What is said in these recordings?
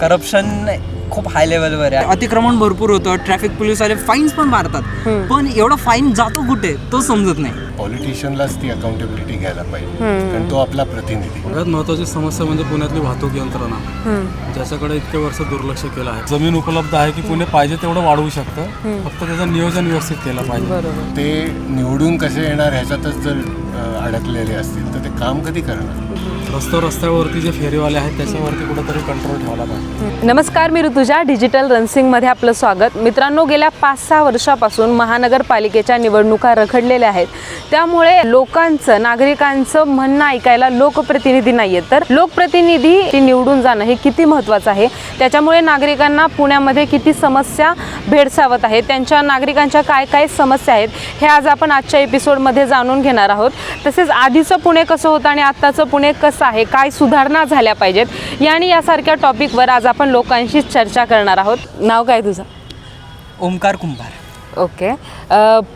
Corruption खूप हाय लेवलवर आहे. अतिक्रमण भरपूर होतं ट्रॅफिक पोलीसवाले फाईन्स पण मारतात. पण एवढा फाईन जातो कुठे तो समजत नाही. पॉलिटिशियनलाच ती अकाउंटेबिलिटी घ्यायला पाहिजे. कारण तो आपला प्रतिनिधी. सगळ्यात महत्त्वाची समस्या म्हणजे पुण्यातली वाहतूक यंत्रणा. ज्याच्याकडे इतके वर्ष दुर्लक्ष केलं आहे. जमीन उपलब्ध आहे की पुणे पाहिजे तेवढं वाढवू शकतं. फक्त त्याचं नियोजन व्यवस्थित केलं पाहिजे. ते निवडून कसे येणार ह्याच्यातच जर अडकलेले असतील तर ते काम कधी करणार? रस्त्यावर रस्त्यावरती जे फेरीवाले आहेत त्याच्यावरती कुठेतरी कंट्रोल ठेवला पाहिजे. नमस्कार मी ऋतुजा डिजिटल रन्सिंगमध्ये आपलं स्वागत. मित्रांनो गेल्या पाच सहा वर्षापासून महानगरपालिकेच्या निवडणुका रखडलेल्या आहेत. त्यामुळे लोकांचं नागरिकांचं म्हणणं ऐकायला लोकप्रतिनिधी नाही आहेत तर लोकप्रतिनिधी निवडून जाणं हे किती महत्त्वाचं आहे? त्याच्यामुळे नागरिकांना पुण्यामध्ये किती समस्या भेडसावत आहेत? त्यांच्या नागरिकांच्या काय काय समस्या आहेत? हे आज आपण आजच्या एपिसोडमध्ये जाणून घेणार आहोत. तसेच आधीचं पुणे कसं होतं आणि आत्ताचं पुणे कसं आहे काय सुधारणा झाल्या पाहिजेत या आणि यासारख्या टॉपिकवर आज आपण लोकांशी चर्चा करणार आहोत. नाव काय तुझं? ओमकार कुंभार. ओके.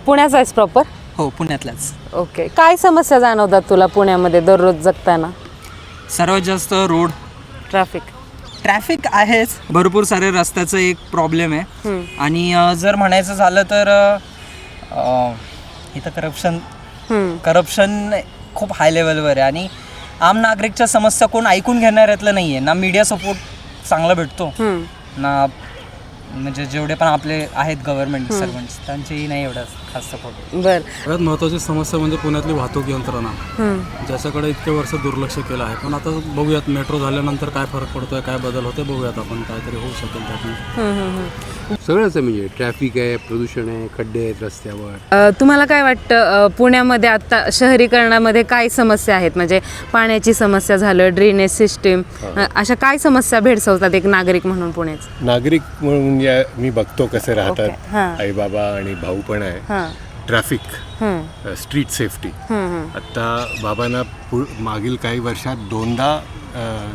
पुण्याचा आहेस प्रॉपर हो पुण्यातलाच. ओके. काय समस्या जाणवतात तुला पुण्यामध्ये दररोज जगताना? सर्वात जास्त रोड. ट्रॅफिक. ट्रॅफिक आहेच. भरपूर सारे रस्त्याचं एक प्रॉब्लेम आहे. आणि जर म्हणायचं झालं तर इथं करप्शन करप्शन खूप हाय लेवलवर आहे. आणि आम नागरिकच्या समस्या कोण ऐकून घेणाऱ्यातलं नाही आहे ना मीडिया सपोर्ट चांगला भेटतो. ना म्हणजे जेवढे पण आपले आहेत गव्हर्नमेंट सर्वंट्स त्यांचेही नाही एवढा. खास सपोर्ट. बर. सगळ्यात महत्त्वाची समस्या म्हणजे पुण्यातली वाहतूक यंत्रणा. ज्याच्याकडे इतके वर्ष दुर्लक्ष केलं आहे. पण आता बघूयात मेट्रो झाल्यानंतर काय फरक पडतोय काय बदल होते बघूयात आपण काहीतरी होऊ शकेल त्यातून. सगळंच आहे म्हणजे ट्रॅफिक आहे प्रदूषण आहे खड्डे आहेत रस्त्यावर. अ, तुम्हाला काय वाटतं अ, पुण्यामध्ये आता शहरीकरणामध्ये काय समस्या आहेत? म्हणजे पाण्याची समस्या झालं ड्रेनेज सिस्टीम अशा काय समस्या भेडसावतात एक नागरिक म्हणून पुण्याचे नागरिक म्हणून या मी बघतो कसे ओके, राहतात हां. आई बाबा आणि भाऊ पण आहे. हां. Traffic street safety. आत्ता बाबांना पु मागील काही वर्षात दोनदा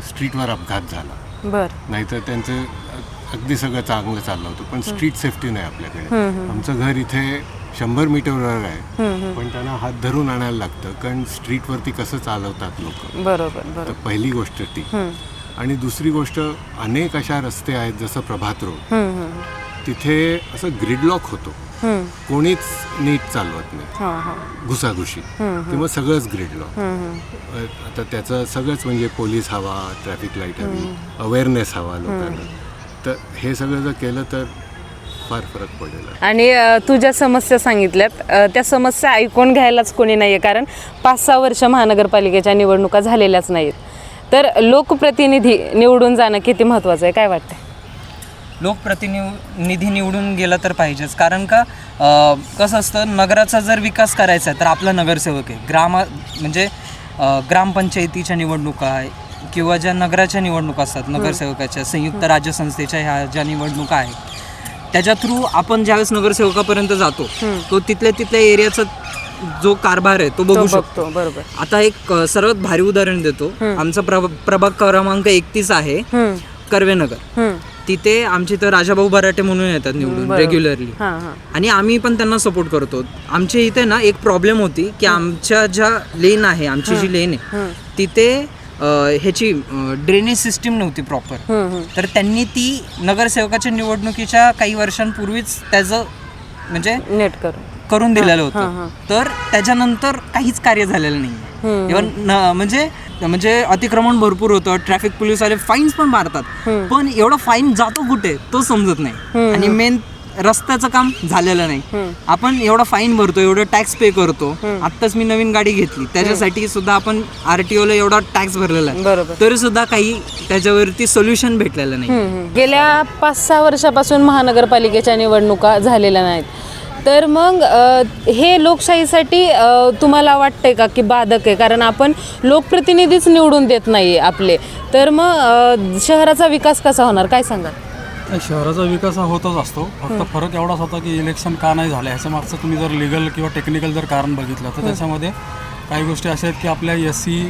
स्ट्रीटवर अपघात झाला. बर. नाहीतर त्यांचं अगदी सगळं चांगलं चाललं होतं पण स्ट्रीट सेफ्टी नाही आपल्याकडे. आमचं घर इथे शंभर मीटरवर आहे. पण त्यांना हात धरून आणायला लागतं कारण स्ट्रीटवरती कसं चालवतात लोक. बरोबर पहिली गोष्ट ती. आणि दुसरी गोष्ट अनेक अशा रस्ते आहेत जसं प्रभात रोड. तिथे असं ग्रिडलॉक होतो. कोणीच नीट चालवत नाही. हां हां. घुसाघुशी. किंवा सगळंच ग्रिडलॉक आता त्याचं सगळंच म्हणजे पोलीस हवा ट्रॅफिक लाइट हवी अवेअरनेस हवा लोकांना. तर हे सगळं जर केलं तर फार फरक पडेल. आणि अ, तू ज्या समस्या सांगितल्यात. त्या समस्या ऐकून घ्यायलाच कोणी नाही आहे कारण पाच सहा वर्ष महानगरपालिकेच्या निवडणुका झालेल्याच नाहीत. तर लोकप्रतिनिधी निवडून जाणं किती महत्त्वाचं आहे? काय वाटतं लोकप्रतिनिधी निवडून गेला तर पाहिजेच. कारण का कसं असतं नगराचा जर विकास करायचा आहे तर आपला नगरसेवक आहे. ग्रामा म्हणजे ग्रामपंचायतीच्या निवडणुका आहे किंवा ज्या नगराच्या निवडणुका असतात नगरसेवकाच्या संयुक्त राज्य संस्थेच्या ह्या ज्या निवडणुका आहेत त्याच्या थ्रू आपण ज्यावेळेस नगरसेवकापर्यंत जातो तो तिथल्या तिथल्या एरियाचा जो कारभार आहे तो बघू शकतो. बरोबर. आता एक सर्वात भारी उदाहरण देतो. आमचा प्रभ प्रभाग क्रमांक एकतीस आहे कर्वेनगर. तिथे आमचे तर राजाभाऊ बराटे म्हणून येतात निवडून रेग्युलरली हां हां. आणि आम्ही पण त्यांना सपोर्ट करतो. आमच्या इथे ना एक प्रॉब्लेम होती की आमच्या ज्या लेन आहे आमची जी लेन आहे तिथे अ, ह्याची ड्रेनेज सिस्टीम नव्हती प्रॉपर तर त्यांनी ती नगरसेवकाच्या निवडणुकीच्या काही वर्षांपूर्वीच त्याचं म्हणजे नेट करून. दिलेलं होतं. तर त्याच्यानंतर काहीच कार्य झालेलं नाही इव्हन म्हणजे म्हणजे अतिक्रमण भरपूर होतं. ट्रॅफिक पोलीसवाले फाईन्स पण मारतात. पण एवढा फाईन जातो कुठे तो समजत नाही. आणि मेन रस्त्याचं काम झालेलं नाही. आपण एवढा फाईन भरतो एवढं टॅक्स पे करतो. आत्ताच मी नवीन गाडी घेतली. त्याच्यासाठी सुद्धा आपण आरटीओला एवढा टॅक्स भरलेला आहे. तरी सुद्धा काही त्याच्यावरती सोल्युशन भेटलेलं नाही. गेल्या पाच सहा वर्षापासून महानगरपालिकेच्या निवडणुका झालेल्या नाहीत. तर मग हे लोकशाहीसाठी तुम्हाला वाटतंय का की बाधक आहे? कारण आपण लोकप्रतिनिधीच निवडून देत नाही आपले. तर मग शहराचा विकास कसा होणार? काय सांगा शहराचा विकास हा होतच असतो. फक्त फरक एवढाच होता की इलेक्शन का नाही झालं? ह्याच्या मागचं तुम्ही जर लिगल किंवा टेक्निकल जर कारण बघितलं तर त्याच्यामध्ये काही गोष्टी अशा आहेत की आपल्या एस सी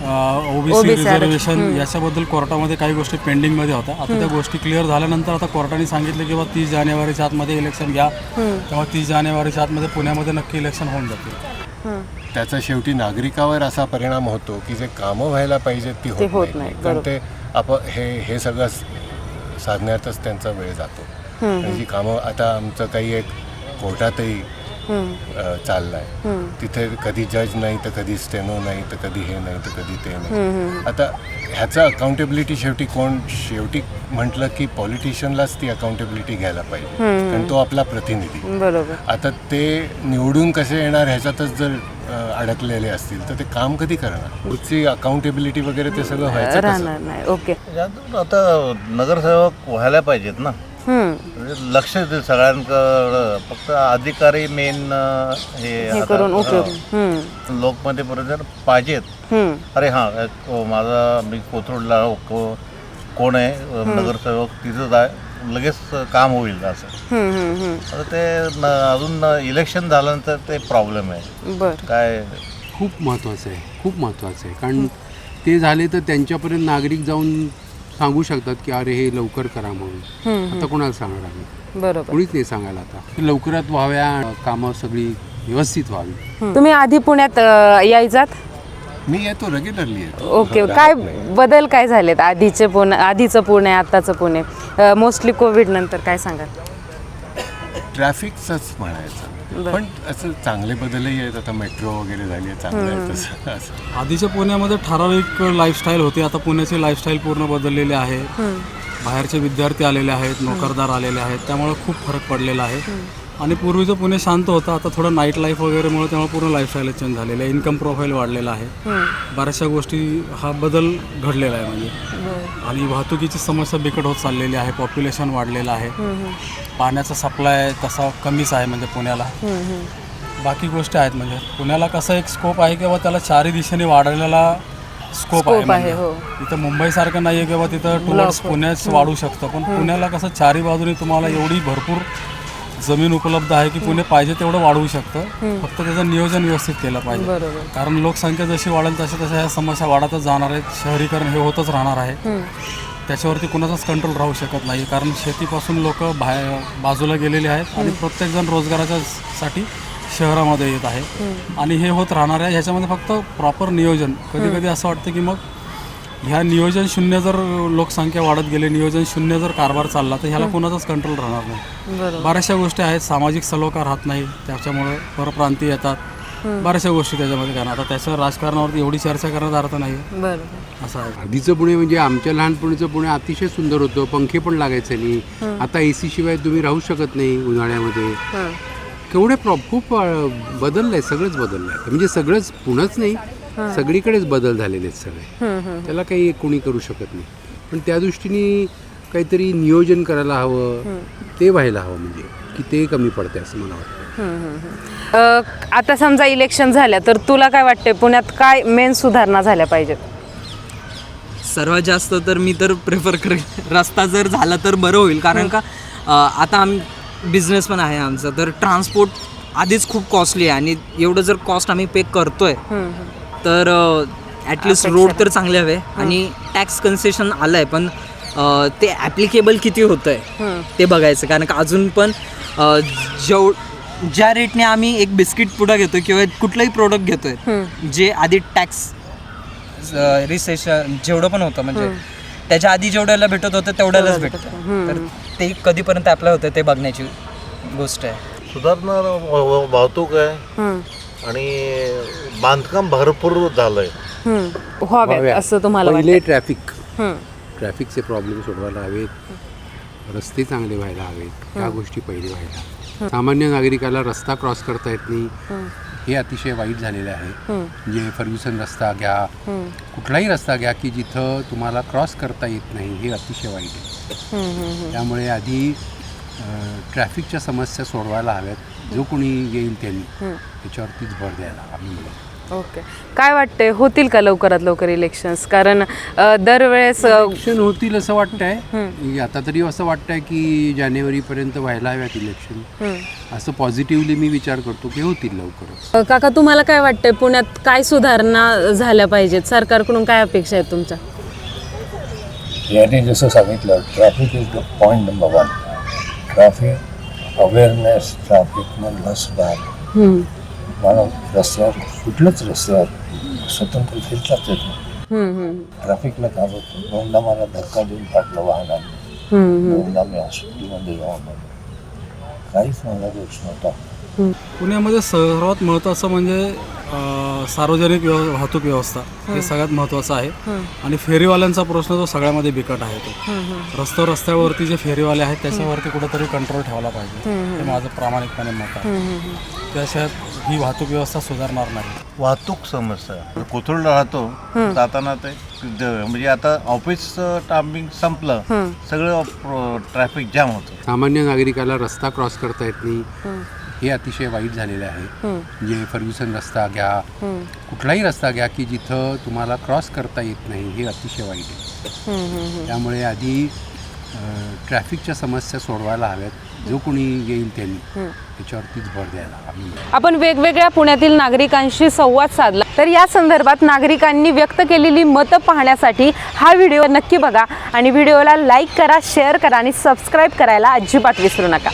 ओबीसी रिझर्वेशन याच्याबद्दल कोर्टामध्ये काही गोष्टी पेंडिंगमध्ये होत्या. आता त्या गोष्टी क्लिअर झाल्यानंतर आता कोर्टाने सांगितलं की बा तीस जानेवारीच्या आतमध्ये इलेक्शन घ्या. तेव्हा तीस जानेवारीच्या आतमध्ये पुण्यामध्ये नक्की इलेक्शन होऊन जातील. त्याचा शेवटी नागरिकावर असा परिणाम होतो की जे कामं व्हायला पाहिजेत ती होत. नाहीत, कारण ते आपण हे हे सगळं साधण्यातच त्यांचा वेळ जातो. जी कामं आता आमचं काही एक कोर्टातही चाललंय. तिथे कधी जज नाही तर कधी स्टेनो नाही तर कधी हे नाही तर कधी ते नाही. आता ह्याचं अकाउंटेबिलिटी शेवटी कोण शेवटी म्हटलं की पॉलिटिशियनलाच ती अकाउंटेबिलिटी घ्यायला पाहिजे. कारण तो आपला प्रतिनिधी. बरोबर. आता ते निवडून कसे येणार ह्याच्यातच जर अडकलेले असतील तर ते काम कधी करणार? पुढची अकाउंटेबिलिटी वगैरे ते सगळं व्हायचं ओके. आता नगरसेवक व्हायला पाहिजेत ना. लक्ष दे सगळ्यांकडं. फक्त अधिकारी मेन हे हे करून उपयोग. हा. लोकमध्ये बरोबर पाहिजेत. अरे हां एक माझा मी कोथरूडला को- कोण आहे? नगरसेवक तिथं जाय लगेच काम होईल असं. ते अजून इलेक्शन झाल्यानंतर ते प्रॉब्लेम आहे. बर. काय? खूप महत्त्वाचं आहे. खूप महत्त्वाचं आहे. कारण ते झाले तर त्यांच्यापर्यंत नागरिक जाऊन सांगू शकतात की अरे हे लवकर करा म्हणून. आता कोणाला सांगणार आम्ही? बरोबर. कोणीच नाही सांगायला आता. की लवकरात व्हाव्या कामं सगळी व्यवस्थित व्हावी. तुम्ही आधी पुण्यात अ, यायचात? मी येतो रेग्युलरली येतो. ओके काय बदल काय झालेत? आधीचे पुणे आधीचं पुणे आत्ताचं पुणे. मोस्टली कोविड नंतर काय सांगाल? ट्रॅफिकचंच म्हणायचं. पण असं चांगले बदलही आहेत. आता मेट्रो वगैरे झाली आहे चांगलं आहे तसं. असं. आधीच्या पुण्यामध्ये ठराविक लाईफस्टाईल होती. आता पुण्याची लाईफस्टाईल पूर्ण बदललेली आहे बाहेरचे विद्यार्थी आलेले आहेत नोकरदार आलेले आहेत. त्यामुळे खूप फरक पडलेला आहे. आणि पूर्वीचं पुणे शांत होतं आता थोडं नाईट लाईफ वगैरेमुळे त्यामुळे पूर्ण लाईफस्टाईल चेंज झालेलं आहे. इन्कम प्रोफाईल वाढलेला आहे. बऱ्याचशा गोष्टी हा बदल घडलेला आहे म्हणजे. आणि वाहतुकीची समस्या बिकट होत चाललेली आहे. पॉप्युलेशन वाढलेलं आहे. पाण्याचा सप्लाय तसा कमीच आहे म्हणजे पुण्याला. बाकी गोष्टी आहेत म्हणजे. पुण्याला कसं एक स्कोप आहे किंवा त्याला चारही दिशेने वाढवलेला स्कोप आहे म्हणजे. हो. इथं मुंबईसारखं नाही आहे किंवा तिथं टुवर्ड्स पुण्याच वाढू शकतं. पण पुण्याला कसं चारी बाजूने तुम्हाला एवढी भरपूर जमीन उपलब्ध आहे की पुणे पाहिजे तेवढं वाढवू शकतं. फक्त त्याचं नियोजन व्यवस्थित केलं पाहिजे. बरोबर. कारण लोकसंख्या जशी वाढेल तशा तशा ह्या समस्या वाढतच जाणार आहेत. शहरीकरण हे होतच राहणार आहे. त्याच्यावरती कुणाचाच कंट्रोल राहू शकत नाही. कारण शेतीपासून लोक बाहेर बाजूला गेलेले आहेत आणि प्रत्येकजण रोजगाराच्या साठी शहरामध्ये येत आहे. आणि हे होत राहणार आहे. ह्याच्यामध्ये फक्त प्रॉपर नियोजन. कधी कधी असं वाटतं की मग ह्या नियोजन शून्य जर लोकसंख्या वाढत गेली नियोजन शून्य जर कारभार चालला तर ह्याला कोणाचाच कंट्रोल राहणार नाही. बरोबर. बऱ्याचशा गोष्टी आहेत सामाजिक सलोखा राहत नाही त्याच्यामुळे परप्रांती येतात. बऱ्याचशा गोष्टी त्याच्यामध्ये कारण आता त्याच्या राजकारणावरती एवढी चर्चा करण्यात अर्थ नाही. बरोबर. असं आहे. आधीचं पुणे म्हणजे आमच्या लहानपणीचं पुणे अतिशय सुंदर होतं पंखे पण लागायचे नाही. आता ए सी शिवाय तुम्ही राहू शकत नाही उन्हाळ्यामध्ये. केवढे प्रॉ खूप अं, बदललंय सगळंच बदललंय. म्हणजे सगळंच पुणंच नाही सगळीकडेच बदल झालेले आहेत सगळे. त्याला काही कोणी करू शकत नाही. पण त्या दृष्टीने काहीतरी नियोजन करायला हवं ते व्हायला हवं म्हणजे की ते कमी पडते असं मला वाटतं. अ, आता समजा इलेक्शन झाल्या तर तुला काय वाटते पुण्यात काय मेन सुधारणा झाल्या पाहिजेत? सर्वात जास्त तर मी तर प्रेफर करेन. रस्ता जर झाला तर बरं होईल कारण का आता आम्ही बिझनेस पण आहे आमचा. तर ट्रान्सपोर्ट आधीच खूप कॉस्टली आहे आणि एवढं जर कॉस्ट आम्ही पे करतोय तर ॲटलिस्ट रोड तर चांगले हवे. आणि टॅक्स कन्सेशन आलं आहे पण अ, ते ॲप्लिकेबल किती होतं आहे ते बघायचं. कारण का अजून पण अ, जेव ज्या रेटने आम्ही एक बिस्किट पुडा घेतोय किंवा कुठलंही प्रोडक्ट घेतोय जे आधी टॅक्स रिसेशन जेवढं पण होतं म्हणजे त्याच्या आधी जेवढ्याला भेटत होतं तेवढ्यालाच भेटतं. तर ते कधीपर्यंत अप्लाय होतं ते बघण्याची गोष्ट आहे. सुधारणा व- व- वाहतूक आहे. आणि बांधकाम भरपूर झालंय. व्हाव्यात असं तुम्हाला पहिले ट्रॅफिक हम्म. ट्रॅफिकचे प्रॉब्लेम सोडवायला हवेत. रस्ते चांगले व्हायला हवेत. ह्या गोष्टी पहिले व्हायला. सामान्य नागरिकाला रस्ता क्रॉस करता येत नाही. हे अतिशय वाईट झालेलं आहे. म्हणजे फर्ग्युसन रस्ता घ्या. कुठलाही रस्ता घ्या की जिथं तुम्हाला क्रॉस करता येत नाही. हे अतिशय वाईट आहे. त्यामुळे आधी अ, ट्रॅफिकच्या समस्या सोडवायला हव्यात. जो कोणी येईल त्यांनी त्याच्यावरतीच भर द्यायला आम्ही म्हणतो ओके. काय वाटतंय होतील का लवकरात लवकर इलेक्शन्स कारण अ, दरवेळेस अ, इलेक्शन होतील असं वाटतंय. आता तरी असं वाटतंय की जानेवारीपर्यंत व्हायला हव्यात इलेक्शन असं पॉझिटिव्हली मी विचार करतो की होतील लवकरच. काका तुम्हाला काय वाटतंय पुण्यात काय सुधारणा झाल्या पाहिजेत? सरकारकडून काय अपेक्षा आहेत तुमच्या? याने जसं सांगितलं traffic is the point number one traffic awareness ट्रॅफिकमधला सुधार मला रस्त्यावर कुठल्याच रस्त्यावर स्वतंत्र फिरताच येत नाही. ट्रॅफिकला काय होतं दोनदा मला धक्का देऊन टाकलं वाहनाने. दोनदा मी हॉस्पिटलमध्ये जाऊन आलो. काहीच मला दोष नव्हता. पुण्यामध्ये सर्वात महत्त्वाचं म्हणजे सार्वजनिक व्यव वाहतूक व्यवस्था हे सगळ्यात महत्त्वाचं आहे. आणि फेरीवाल्यांचा प्रश्न जो सगळ्यामध्ये बिकट आहे तो. रस्त्यावर रस्त्यावरती जे फेरीवाले आहेत त्याच्यावरती कुठेतरी कंट्रोल ठेवला पाहिजे. हे माझं प्रामाणिकपणे मत आहे. त्याशिवाय ही वाहतूक व्यवस्था सुधारणार नाही. वाहतूक समस्या. कोथरूडला राहतो जाताना ते म्हणजे आता ऑफिस टायमिंग संपलं सगळं ट्रॅफिक जाम होतं. सामान्य नागरिकाला रस्ता क्रॉस करता येत नाही. हे अतिशय वाईट झालेलं आहे. म्हणजे फर्ग्युसन रस्ता घ्या कुठलाही रस्ता घ्या की जिथं तुम्हाला क्रॉस करता येत नाही हे अतिशय वाईट आहे. त्यामुळे आधी ट्रॅफिकच्या समस्या सोडवायला हव्यात. जो कोणी येईल त्यांनी त्याच्यावरतीच भर द्यायला आपण वेगवेगळ्या पुण्यातील नागरिकांशी संवाद साधला. तर या संदर्भात नागरिकांनी व्यक्त केलेली मतं पाहण्यासाठी हा व्हिडिओ नक्की बघा. आणि व्हिडिओला लाईक करा शेअर करा आणि सबस्क्राईब करायला अजिबात विसरू नका.